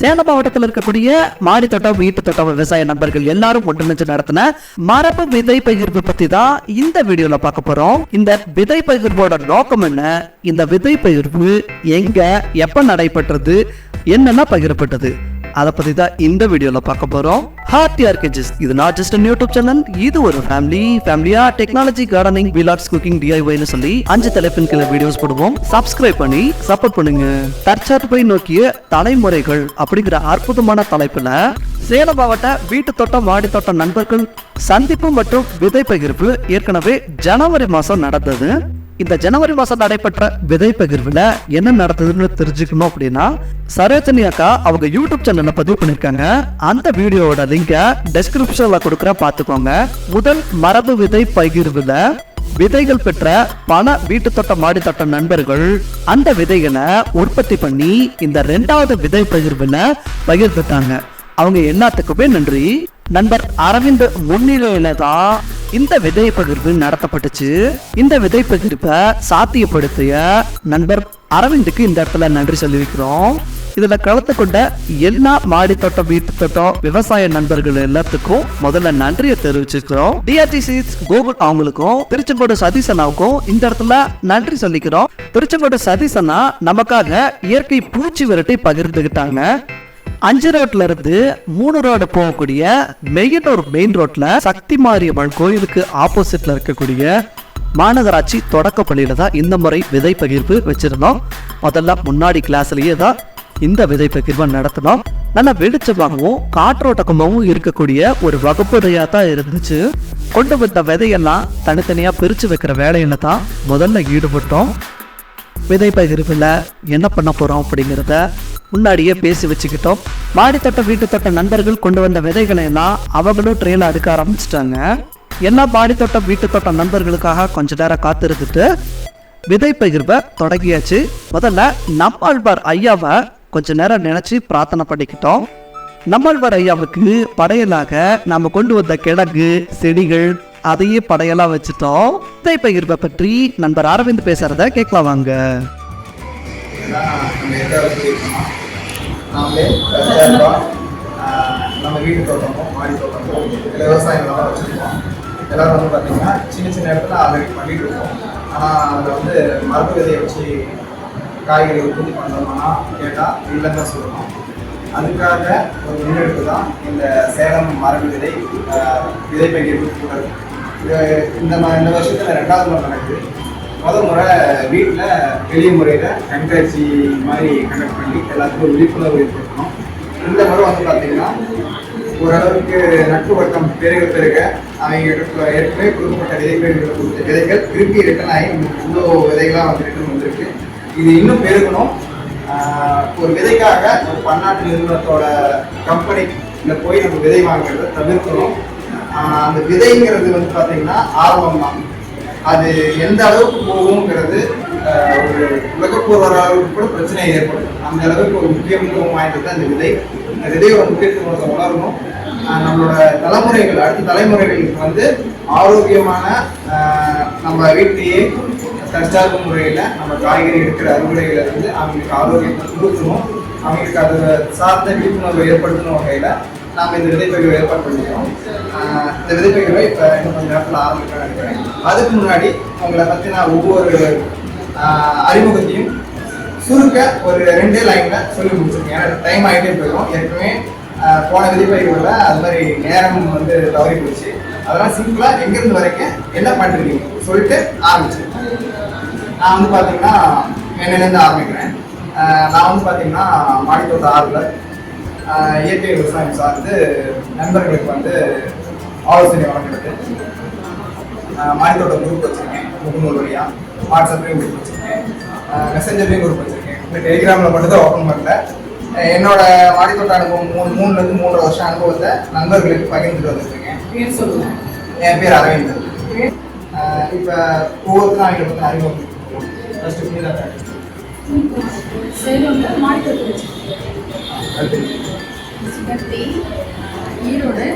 சேலம் மாவட்டத்தில் இருக்கக்கூடிய மாடி தோட்டம் வீட்டு தோட்டம் விவசாய நண்பர்கள் எல்லாரும் ஒன்றிணைஞ்சு நடத்தின மரபு விதை பகிர்வு பத்தி தான் இந்த வீடியோல பார்க்க போறோம். இந்த விதை பகிர்வோட நோக்கம் என்ன? இந்த விதை பகிர்வு எங்க எப்ப நடைபெற்றது என்னென்ன பகிரப்பட்டது? அதை பற்றி தான் இந்த வீடியோவில் பார்க்க போகிறோம் ஹார்ட் ஆர்கேஜஸ் இது நாட் ஜஸ்ட் யூடியூப் சேனல் இது ஒரு ஃபேமிலி ஃபேமிலியா டெக்னாலஜி கார்டனிங் விலாட்ஸ் குக்கிங் டிஐஒய்னு சொல்லி அஞ்சு தலைப்பின் கீழே வீடியோஸ் போடுவோம். சப்ஸ்கிரைப் பண்ணி சப்போர்ட் பண்ணுங்க. தற்சார்பை நோக்கிய தலைமுறைகள் அப்படிங்கிற அற்புதமான தலைப்பில் சேலம் மாவட்ட வீட்டு தோட்டம் மாடி தோட்டம் நண்பர்கள் சந்திப்பு மற்றும் விதை பகிர்வு ஏற்கனவே ஜனவரி மாதம் நடந்தது. இந்த ஜனவரி மாதம் நடைபெற்ற விதை பகிர்வில் என்ன நடந்ததுன்னு தெரிஞ்சுக்கணும் அப்படின்னா சரோஜனி அக்கா அவங்க யூடியூப் சேனலை பதிவு பண்ணியிருக்காங்க அந்த வீடியோவோட லிங்கை டெஸ்கிரிப்ஷனில் கொடுக்குற பார்த்துக்கோங்க முதல் மரபு விதை பகிர்வில் விதைகள் பெற்ற பண வீட்டு தோட்டம் மாடி தோட்டம் நண்பர்கள் அந்த விதைகளை உற்பத்தி பண்ணி இந்த ரெண்டாவது விதை பகிர்வில் பகிர்ந்துட்டாங்க. அவங்க எல்லாத்துக்குமே நன்றி. நண்பர் அரவிந்த் முன்னிலையில தான் இந்த விதை பகிர்வு நடத்தப்பட்டுச்சு. இந்த விதை பகிர்வை சாத்தியப்படுத்திய நண்பர் அரவிந்துக்கு இந்த இடத்துல நன்றி சொல்லியிருக்கிறோம். இதுல கலந்து கொண்ட எல்லா மாடி தோட்டம் வீட்டு தோட்டம் விவசாய நண்பர்கள் எல்லாத்துக்கும் முதல்ல நன்றியை தெரிவிச்சிருக்கிறோம். டிஆர்டிசி கோகுல் அவங்களுக்கும் திருச்செங்கோடு சதீசனாவுக்கும் இந்த இடத்துல நன்றி சொல்லிக்கிறோம். திருச்செங்கோடு சதீசனா நமக்காக இயற்கை பூச்சி விரட்டி பகிர்ந்துகிட்டாங்க. அஞ்சு ரோட்ல இருந்து மூணு ரோடு போகக்கூடிய மெயினூர் மெயின் ரோட்ல சக்தி மாரியம்மன் கோயிலுக்கு ஆப்போசிட்ல இருக்கக்கூடிய மாநகராட்சி தொடக்க பள்ளியில தான் இந்த முறை விதை பகிர்வு வச்சிருந்தோம். முதல்ல முன்னாடி கிளாஸ்லயே தான் இந்த விதை பகிர்வை நடத்தினோம். நல்ல வெளிச்சமாகவும் காற்றோட்டக்கமாகவும் இருக்கக்கூடிய ஒரு வகுப்புறையா தான் இருந்துச்சு. கொண்டு வந்த விதையெல்லாம் தனித்தனியா பிரிச்சு வைக்கிற வேலையில தான் முதல்ல ஈடுபட்டோம். விதை பகிர்வில் என்ன பண்ண போறோம் அப்படிங்கிறத முன்னாடியே பேசி வச்சுக்கிட்டோம். மாடித்தட்ட வீட்டுத்தட்ட நண்பர்கள் கொண்டு வந்த விதைகளை எல்லாம் அவங்களும் ட்ரெயினில் அடுக்க ஆரம்பிச்சிட்டாங்க. எல்லா மாடித்தோட்டம் வீட்டுத்தோட்ட நண்பர்களுக்காக கொஞ்ச நேரம் காத்திருந்துட்டு விதை பகிர்வை தொடங்கியாச்சு. முதல்ல நம்மாழ்வார் ஐயாவை கொஞ்ச நேரம் நினைச்சு பிரார்த்தனை பண்ணிக்கிட்டோம். நம்மாழ்வார் ஐயாவுக்கு படையலாக நாம கொண்டு வந்த கிழங்கு செடிகள் அதையே படையலா வச்சுட்டோம். விதை பகிர்வை பற்றி நண்பர் அரவிந்த் பேசுறத கேட்கலாம் வாங்க. நம்ம வீட்டு தோட்டமோ மாடி தோட்டமோ இல்லை விவசாய வச்சுருக்கோம் எல்லோரும் வந்து பார்த்திங்கன்னா சின்ன சின்ன இடத்துல ஆல்ரெடி பண்ணிட்டு இருக்கோம் ஆனால் அதில் வந்து மரபு விதையை வச்சு காய்கறி உற்பத்தி பண்ணுறோம்னா கேட்டால் இல்லைன்னு தான் சொல்லணும் அதுக்காக ஒரு முன்னெடுப்பு தான் இந்த சேலம் மரபு விதை விதை பகிர்வு கூடல். இது இந்த ம- இந்த வருஷத்தில் ரெண்டாவது முறை நடக்குது. முதல் முறை வீட்டில் எளிய முறையில் கண்காட்சி மாதிரி கண்டக்ட் பண்ணி எல்லாத்துக்கும் விழிப்புணர்வு ஏற்படுத்தணும். இந்த முறை வந்து பார்த்தீங்கன்னா ஓரளவுக்கு நட்பு வட்டம் பெருக பெருக அவங்க இடத்துல ஏற்கனவே கொடுக்கப்பட்ட விதைகள் கொடுத்த விதைகள் திருப்பி ரிட்டர்ன் ஆகி இவ்வளோ விதைகளாக வந்து ரிட்டர்ன் வந்திருக்கு. இது இன்னும் பெருகணும். ஒரு விதைக்காக ஒரு பன்னாட்டு நிறுவனத்தோட கம்பெனியில் போய் நம்ம விதை வாங்குறத தவிர்க்கணும். ஆனால் அந்த விதைங்கிறது வந்து பார்த்தீங்கன்னா ஆர்வம் தான் அது எந்த அளவுக்கு போகுங்கிறது ஒரு உலகப்பூர்வ அளவுக்கு கூட பிரச்சனை ஏற்படும். அந்த அளவுக்கு ஒரு முக்கியத்துவம் வாய்ந்தது அந்த விதை. அந்த விதையோட முக்கியத்துவத்தை வளரணும் நம்மளோட தலைமுறைகள் அடுத்த தலைமுறைகளுக்கு வந்து ஆரோக்கியமான நம்ம வீட்டிலேயே தற்சார்பு முறையில் நம்ம காய்கறி எடுக்கிற அறுவடைகளை வந்து அவங்களுக்கு ஆரோக்கியத்தை கொடுக்கணும். அவங்களுக்கு அது சார்ந்த விழிப்புணர்வு ஏற்படுத்தணும் வகையில் நாம் இந்த விதைப்பகிர்வை ஏற்பாடு பண்ணிக்கிறோம். இந்த விதைப்பகிர்வை இப்போ இன்னும் கொஞ்சம் நேரத்தில் ஆரம்பிக்கணும்னு நினைக்கிறேன். அதுக்கு முன்னாடி உங்களை பற்றி நான் ஒவ்வொரு அறிமுகத்தையும் சுருக்க ஒரு ரெண்டே லைனில் சொல்லி முடிச்சிருக்கேன். ஏன்னா டைம் ஆகிட்டே போயிடும். ஏற்கனவே போன விதைப்பகிர்வில் அது மாதிரி நேரம் வந்து தவறி போச்சு. அதெல்லாம் சிம்பிளாக எங்கேருந்து வரைக்கும் என்ன பண்ணுறீங்க சொல்லிட்டு ஆரம்பிச்சிருக்கேன். நான் வந்து பார்த்தீங்கன்னா என்னிலேருந்து ஆரம்பிக்கிறேன். நான் வந்து பார்த்தீங்கன்னா மாடித்தோட்ட ஆர்வலர் இயற்கை விவசாயம் சார்ந்து நண்பர்களுக்கு வந்து ஆலோசனை வழங்குறது. ஆஹ் மாடித்தோட்டம் குரூப் வச்சுருக்கேன் முகநூல் வழியாக வாட்ஸ்அப்லேயும் குரூப் வச்சுருக்கேன். மெசஞ்சர்லேயும் குரூப் வச்சுருக்கேன். இந்த டெலிகிராமில் மட்டும் தான் ஓப்பன் பண்ணல. என்னோட மாடித்தோட்ட அனுபவம் மூணு மூணுலேருந்து மூணு வருஷம் அனுபவத்தை நண்பர்களுக்கு பகிர்ந்துட்டு வந்துருக்கேன். என் பேர் அரவிந்த். இப்போ ஒவ்வொருத்தரும் அவங்க பற்றி அறிமுகம் ஃபஸ்ட்டு புனிதா மாடித்தோட்டம் சுகத்தி ஈரோடு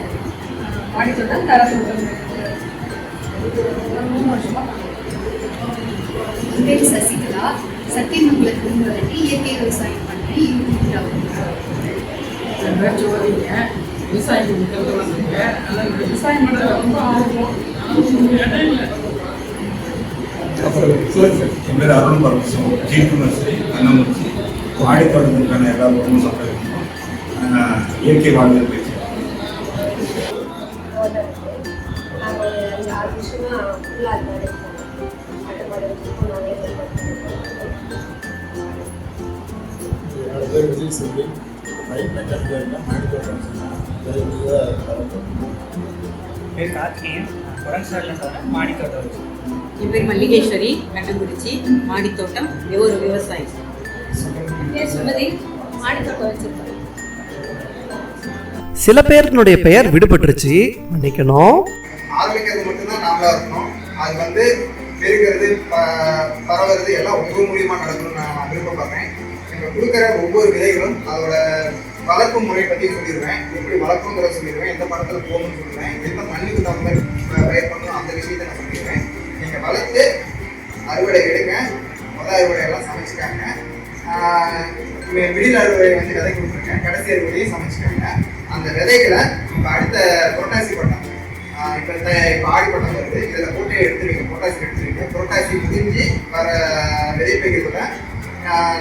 மாடித்தோட்டம் தரத்தோட்டம் மூணு வருஷமா என் பேர் சசிகலா சத்தியமங்கலத்திலிருந்து வந்துட்டு இயற்கை விவசாயம் பண்ணுறேன் யூடியூப் வந்தீங்க ஆனால் விவசாயம் பண்ணுறது ரொம்ப ஆர்வம். இல்லை என் பேர் அருண் பரமசிவம். ஜீட்டுமர்சி அன்னமுச்சி வாடி தோட்டத்திற்கான எல்லா பொருளும் இயற்கை வாழ்வியல் பேசுகிறோம் நாங்கள் ஒரு அஞ்சு ஆறு வருஷமாக ஃபுல்லாக அது மாதிரி இருக்கோம் ஆட்டு மாடு வச்சுருக்கோம் நாங்கள் என்னோட பேர் விஜய் செல்வி பைக் மெக்கானிக்காக இருக்கேன் மாடி தோட்டம் பேர் கார்த்திகேயன். குரங்கு சைட்லேருந்து வரேன் மாடி தோட்டம் வச்சு. என் பேர் மல்லிகேஸ்வரி கட்டங்குறிச்சி மாடித்தோட்டம் ஒரு விவசாயி. பேர் சுமதி மாடி தோட்டம் வச்சிருக்கோம். சில பேரினுடைய பெயர் விடுபட்டுருச்சு. மன்னிக்கணும் ஆரம்பிக்கிறது மட்டும்தான் நாமளா இருக்கணும். அது வந்து பெருகிறது ப- பரவுறது எல்லாம் உங்க மூலியமா நடக்கணும்னு நான் விருப்பப்படுறேன் நீங்கள் கொடுக்குற ஒவ்வொரு விதைகளும் அதோட வளர்ப்பு முறை பத்தி சொல்லிடுவேன் எப்படி வளர்ப்புங்கிறத சொல்லிடுவேன் எந்த மரத்துல போகணும்னு சொல்லுவேன் எந்த மண்ணுக்கு தகுந்த பயிர் பண்ணணும் அந்த விஷயத்தை நான் சொல்லிடுவேன் நீங்க வளர்த்து அறுவடை எடுங்க. முதல் அறுவடை எல்லாம் சமைச்சுக்காங்க. ஆஹ் விடில் அறுவடை வந்து விதை கொடுத்துருக்கேன். கடைசி அறுவடையும் சமைச்சுக்காங்க. அந்த விதைகளை இப்போ அடுத்த புரட்டாசி பட்டம். இப்போ இந்த ஆடி பட்டம் வருது. இதில் போட்டு எடுத்துருவீங்க புரட்டாசி எடுத்துருவீங்க புரட்டாசி முடிஞ்சு வர விதைப்பைகளை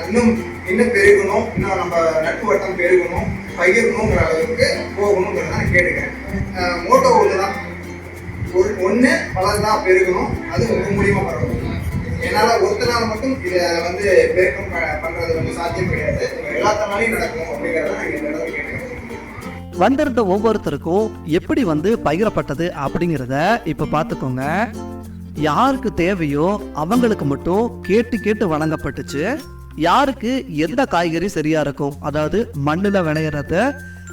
இன்னும் இன்னும் பெருகணும். இன்னும் நம்ம நட்பு வட்டம் பெருகணும். பகிரணுங்கிற அளவுக்கு போகணுங்கிறத நான் கேட்டுக்கிறேன். மோட்டோ ஒன்று தான் ஒரு ஒன்று பலர்தான் பெருகணும். அது உங்கள் மூலியமாக பரவணும் என்னால் ஒருத்தனால மட்டும் இதை வந்து பெருக்கம் ப- வந்து சாத்தியம் கிடையாது. எல்லாத்தனாலையும் நடக்கும் அப்படிங்கிறத நான் இந்த இடத்துல வந்திருந்த ஒவ்வொருத்தருக்கும் எப்படி வந்து பகிரப்பட்டது அப்படிங்கிறத இப்போ பார்த்துக்கோங்க. யாருக்கு தேவையோ அவங்களுக்கு மட்டும் கேட்டு கேட்டு வழங்கப்பட்டுச்சு யாருக்கு எந்த காய்கறி சரியா இருக்கும்? அதாவது மண்ணில் விளையிறத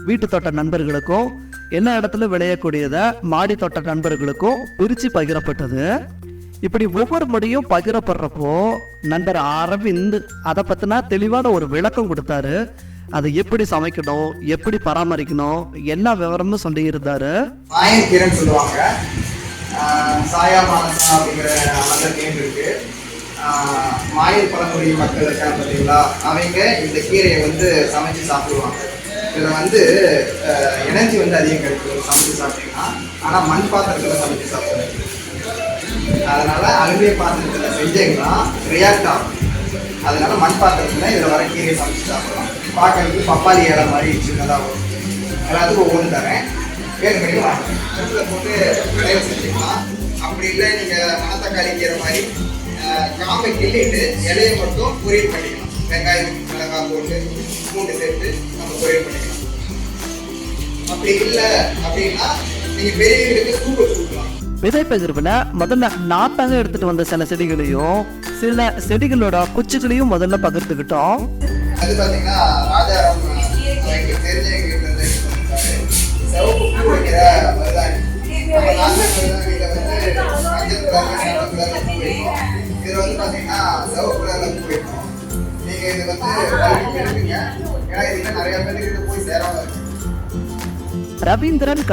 வீட்டு தோட்ட நண்பர்களுக்கும் என்ன இடத்துல விளையக்கூடியத மாடி தோட்ட நண்பர்களுக்கும் பிரித்து பகிரப்பட்டது. இப்படி ஒவ்வொரு முறையும் பகிரப்படுறப்போ நண்பர் அரவிந்த் அதை பற்றினா தெளிவான ஒரு விளக்கம் கொடுத்தாரு. அதை எப்படி சமைக்கணும் எப்படி பராமரிக்கணும் எல்லா விவரமும் சொல்லியிருந்தாரு. இருந்தாரு சொல்லுவாங்க. சாயா மானசா அப்படிங்கிற அந்த நேம் இருக்கு. ஆஹ் பழங்குடி மக்கள் இருக்காங்க பார்த்தீங்களா? அவங்க இந்த கீரையை வந்து சமைச்சு சாப்பிடுவாங்க. இதில் வந்து எனர்ஜி வந்து அதிகம் கிடைக்கும் சமைச்சு சாப்பிட்டீங்கன்னா. ஆனால் மண் பாத்திரத்தில் சமைச்சு சாப்பிடுவாங்க அதனால அலுமினிய பாத்திரத்தில் செஞ்சீங்கன்னா ரியாக்ட் ஆகும். அதனால மண் பாத்திரத்தில் இதில் வர கீரையை சமைச்சு சாப்பிடலாம். பார்க்கறதுக்கு பப்பாளி இலை மாதிரி சின்னதாக வரும். எல்லாத்துக்கும் ஒவ்வொன்று தரேன். வேறு பண்ணி வாங்க. உப்பில் போட்டு விளைய செஞ்சுக்கலாம் அப்படி இல்லை நீங்கள் மணத்தக்காளி கீரை மாதிரி காம்பை கிள்ளிட்டு இலையை மட்டும் பொரியல் பண்ணிக்கலாம். வெங்காயம் மிளகாய் போட்டு பூண்டு சேர்த்து நம்ம பொரியல் பண்ணிக்கலாம். அப்படி இல்லை அப்படின்னா நீங்கள் பெரியவங்களுக்கு சூப் வச்சு கொடுக்கலாம். விதை பகிர்வில் முதல்ல நாட்டாக எடுத்துட்டு வந்த சில செடிகளையும் சில செடிகளோட குச்சிகளையும் முதல்ல பகிர்ந்துக்கிட்டோம். அது பார்த்தீங்கன்னா ராஜாராம் எங்களுக்கு தெரிஞ்ச எங்களுக்கு. சிவப்பு பூ வைக்கிற மருதாணி. நம்ம நாட்டு மருதாணியில வந்து மஞ்சள் கலர்ல சிவப்பு கலர்ல பூ வைக்கும் இதுல வந்து பார்த்தீங்கன்னா சிவப்பு கலர்ல பூ வைக்கும் நீங்க இது வந்து கல்வி பெறுவீங்க ஏன்னா இதுல நிறைய பேருக்கு இது போய் சேராம இருக்கு. ரவீந்திரன்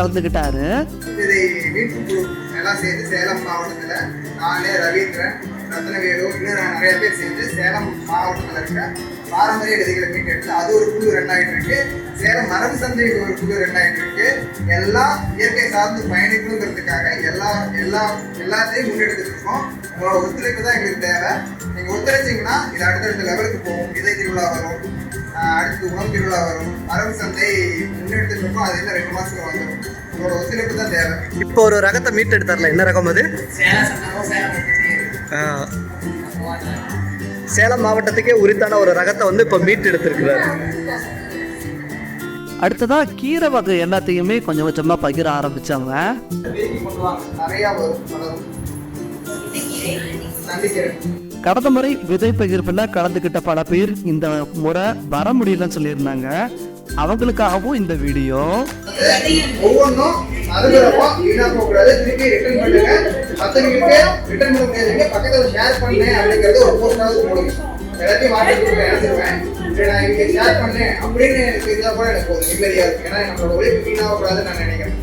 இதை வீட்டுக்கு எல்லாம் சேர்ந்து சேலம் மாவட்டத்துல நானே ரவீந்திரன் ரத்னவேலு இன்னும் நிறைய பேர் சேர்ந்து சேலம் மாவட்டத்தில் இருக்க பாரம்பரிய விதைகளை மீட்டெடுத்து அது ஒரு குழு ரெண்டாயிரம் இருக்கு. சேலம் மரபு சந்தைக்கு ஒரு குழு ரெண்டாயிரம் இருக்கு. எல்லாம் இயற்கை சார்ந்து பயணிக்கணுங்கிறதுக்காக எல்லா எல்லா எல்லாத்தையும் முன்னெடுத்துட்டு இருக்கோம். உங்களோட ஒத்துழைப்பு தான் எங்களுக்கு தேவை. நீங்க ஒத்துழைச்சிங்கன்னா இது அடுத்தடுத்த லெவலுக்கு போகும். விதை திருவிழா வரும். அடுத்து உணவு திருவிழா வரும். மரபு சந்தை முன்னெடுத்துட்டு இருக்கோம். அது இன்னும் ரெண்டு மாசத்துக்கு வந்துடும் உங்களோட ஒத்துழைப்பு தான் தேவை. இப்போ ஒரு ரகத்தை மீட் எடுத்தார்ல என்ன ரகம் அது? சேலம். சேலம் மாவட்டத்துக்கே உரித்தான ஒரு ரகத்தை வந்து இப்போ மீட் எடுத்திருக்கிறாரு. அடுத்ததா கீரை வகை எல்லாத்தையுமே கொஞ்சம் கொஞ்சமா பகிர ஆரம்பிச்சாங்க கடந்த முறை விதை பகிர்வில் கலந்துக்கிட்ட பல பேர் இந்த முறை வர முடியலன்னு சொல்லியிருந்தாங்க. அவங்களுக்காகவும் இந்த வீடியோ. ஒவ்வொன்றும் அறுபதப்பா வீணா ரிட்டர்ன் மற்றவங்களுக்கு ரிட்டர்ன் பண்ண முடியாது பக்கத்தில் ஷேர் பண்ணேன் அப்படிங்கிறது ஒரு போஸ்டாவது போடுங்க. எல்லாத்தையும் வாட்ஸ்அப் கொடுக்க எழுதிருவேன் நான் இங்கே ஷேர் பண்ணேன் அப்படின்னு தெரிஞ்சால் கூட எனக்கு ஒரு நிம்மதியாக இருக்கும். ஏன்னா நம்மளோட உழைப்பு வீணாக நான் நினைக்கிறேன்.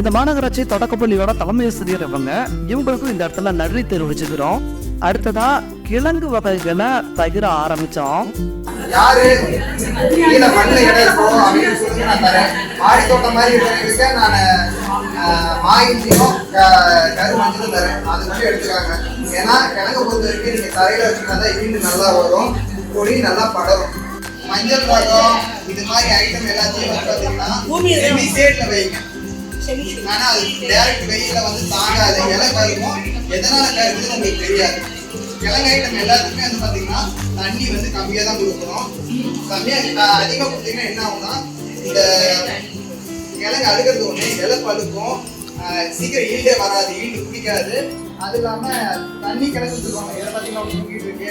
இந்த மாநகராட்சி தொடக்கப்பள்ளியோட தலைமை ஆசிரியர் இவங்க. இவங்களுக்கும் இந்த இடத்துல நன்றி தெரிவிச்சுக்கிறோம். அடுத்ததா கிழங்கு வகைகளை பகிர ஆரம்பிச்சோம். யாரு? கீழே மண்ணில் இடம் இருக்கோ அப்படின்னு சொல்லுங்க நான் தரேன். மாடி தோட்டம் மாதிரி இருக்கிறவங்களுக்கு நான் ஆஹ், மாயிஞ்சியும் கருமஞ்சளும் தரேன். அது மட்டும் எடுத்துக்காங்க. ஏன்னா கிழங்கு பொறுத்த வரைக்கும் நீங்க தரையில வச்சுருந்தா ஈண்டு நல்லா வரும். கொடி நல்லா படரும். மஞ்சள் ரகம் இது மாதிரி ஐட்டம் எல்லாத்தையும் வந்து பார்த்தீங்கன்னா சேட்ல வைங்க ஆனா அது டைரக்ட் வெயில வந்து தாங்காது. இலை கருக்கும் எதனால கருக்குதுன்னு உங்களுக்கு தெரியாது. இலங்கை நம்ம எல்லாத்துக்குமே வந்து பாத்தீங்கன்னா தண்ணி வந்து கம்மியா தான் கொடுக்கணும். கம்மியா அஹ் அதிகமா கொடுத்தீங்கன்னா என்ன ஆகும்னா இந்த இலங்கை அழுகிறது ஒண்ணு இலை பழுக்கும் சீக்கிரம் ஈல்டே வராது ஈல்டு பிடிக்காது. அது இல்லாம தண்ணி கிழங்கு சொல்லுவாங்க. இதை பாத்தீங்கன்னா தூங்கிட்டு இருக்கு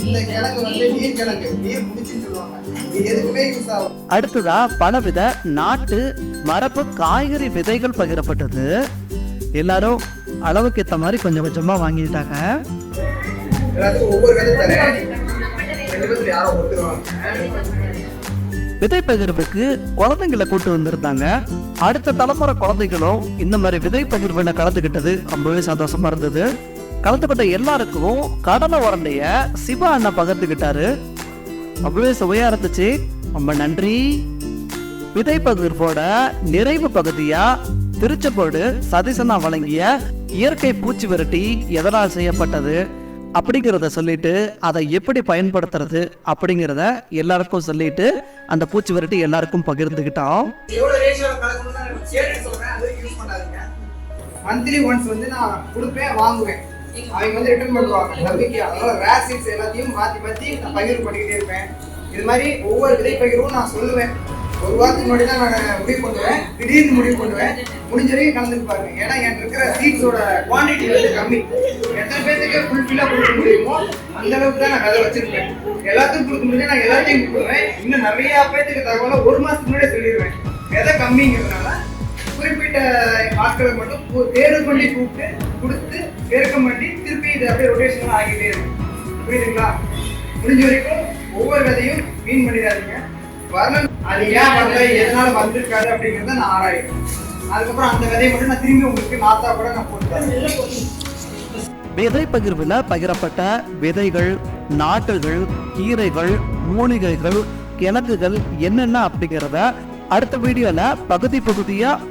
இந்த கிழங்கு வந்து நீர் கிழங்கு. நீர் முடிச்சுன்னு சொல்லுவாங்க இது எதுக்குமே யூஸ் ஆகும் அடுத்ததா பலவித நாட்டு மரப்பு காய்கறி விதைகள் பகிரப்பட்டது. எல்லாரும் அளவுக்கு ஏற்ற மாதிரி கொஞ்சம் கொஞ்சமா வாங்கிட்டாங்க. எல்லாத்துக்கும் ஒவ்வொரு விதை தரேன். ரெண்டு யாரோ ஒருத்தருவாங்க விதை பகிர்வுக்கு குழந்தைங்களை கூட்டு வந்திருந்தாங்க. அடுத்த தலைமுறை குழந்தைகளும் இந்த மாதிரி விதை பகிர்வுல கலந்துக்கிட்டது ரொம்பவே சந்தோஷமா இருந்தது. கலந்துக்கிட்ட எல்லாருக்கும் கடலை உரண்டைய சிவா அண்ணா பகிர்ந்துக்கிட்டாரு ரொம்பவே சுவையா இருந்துச்சு. ரொம்ப நன்றி. விதை பகிர்வோட நிறைவு பகுதியா திருச்செங்கோடு சதீசனா வழங்கிய இயற்கை பூச்சி விரட்டி எதனால் செய்யப்பட்டது? அப்படிங்கிறத சொல்லிட்டு அதை எப்படி பயன்படுத்துறது அப்படிங்கிறத எல்லாருக்கும் சொல்லிட்டு அந்த பூச்சி விரட்டி எல்லாருக்கும் பகிர்ந்துக்கிட்டோம் மந்த்லி ஒன்ஸ் வந்து நான் கொடுப்பேன் வாங்குவேன். அவங்க வந்து ரிட்டர்ன் பண்ணுவாங்க. நம்பிக்கை அதனால ரேர் சீட்ஸ் எல்லாத்தையும் மாற்றி மாற்றி நான் பகிர்வு பண்ணிக்கிட்டே இருப்பேன். இது மாதிரி ஒவ்வொரு விதை பகிர்வும் நான் சொல்லுவேன். ஒரு வாரத்துக்கு முன்னாடி தான் நான் முடிவு பண்ணுவேன். திடீர்னு முடிவு பண்ணுவேன். முடிஞ்ச வரைக்கும் கலந்துட்டு பாருங்க. ஏன்னா என் இருக்கிற சீட்ஸோட குவான்டிட்டி வந்து கம்மி. எத்தனை பேருக்கு ஃபுல்ஃபில்லாக கொடுக்க முடியுமோ அந்த அளவுக்கு தான் நான் கதை வச்சிருப்பேன். எல்லாத்துக்கும் கொடுக்க முடியும் நான் எல்லாத்தையும் கொடுக்குறேன் இன்னும் நிறைய பேத்துக்கு தகவலை ஒரு மாதத்துக்கு முன்னாடியே சொல்லிடுவேன். எதை கம்மிங்கிறதுனால குறிப்பிட்ட ஆட்களை மட்டும் தேர்வு பண்ணி கூப்பிட்டு கொடுத்து பெருக்கம் பண்ணி திருப்பி இது அப்படியே ரொட்டேஷன் ஆகிட்டே இருக்கும். புரியுதுங்களா? முடிஞ்ச வரைக்கும் ஒவ்வொரு விதையும் மீன் பண்ணிடாதீங்க. வரணும் அது ஏன் வரல எதனால வந்திருக்காது அப்படிங்கிறத நான் ஆராயிடுவேன் அதுக்கப்புறம் அந்த விதையை மட்டும் நான் திரும்பி உங்களுக்கு நாத்தா கூட நான் போட்டு விதை பகிர்வில் பகிரப்பட்ட விதைகள் நாட்டுகள் கீரைகள் மூலிகைகள் கிழங்குகள் என்னென்ன அப்படிங்கிறத அடுத்த வீடியோவில் பகுதி பகுதியாக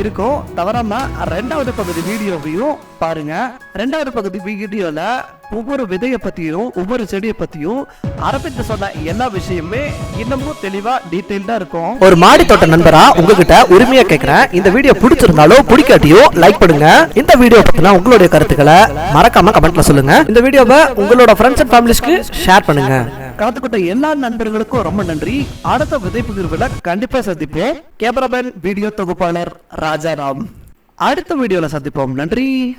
இருக்கும் தவறாமல் ரெண்டாவது பகுதி வீடியோவையும் பாருங்கள் ரெண்டாவது பகுதி வீடியோவில் ஒவ்வொரு விதையை பத்தியும் ஒவ்வொரு செடியை பத்தியும் அரபித்து சொன்ன எல்லா விஷயமே இன்னமும் தெளிவா டீட்டெயில்டா இருக்கும். ஒரு மாடி தோட்ட நண்பரா உங்ககிட்ட உரிமையா கேக்குறேன். இந்த வீடியோ பிடிச்சிருந்தாலோ பிடிக்காட்டியோ லைக் பண்ணுங்க. இந்த வீடியோ பத்தின உங்களுடைய கருத்துக்களை மறக்காம கமெண்ட்ல சொல்லுங்க. இந்த வீடியோவை உங்களோட ஃப்ரெண்ட்ஸ் அண்ட் ஃபேமிலிஸ்க்கு ஷேர் பண்ணுங்க. கலந்துக்கிட்ட எல்லா நண்பர்களுக்கும் ரொம்ப நன்றி. அடுத்த விதை பகிர்வுல கண்டிப்பா சந்திப்போம். கேமராமேன் வீடியோ தொகுப்பாளர் ராஜாராம். அடுத்த வீடியோல சந்திப்போம். நன்றி.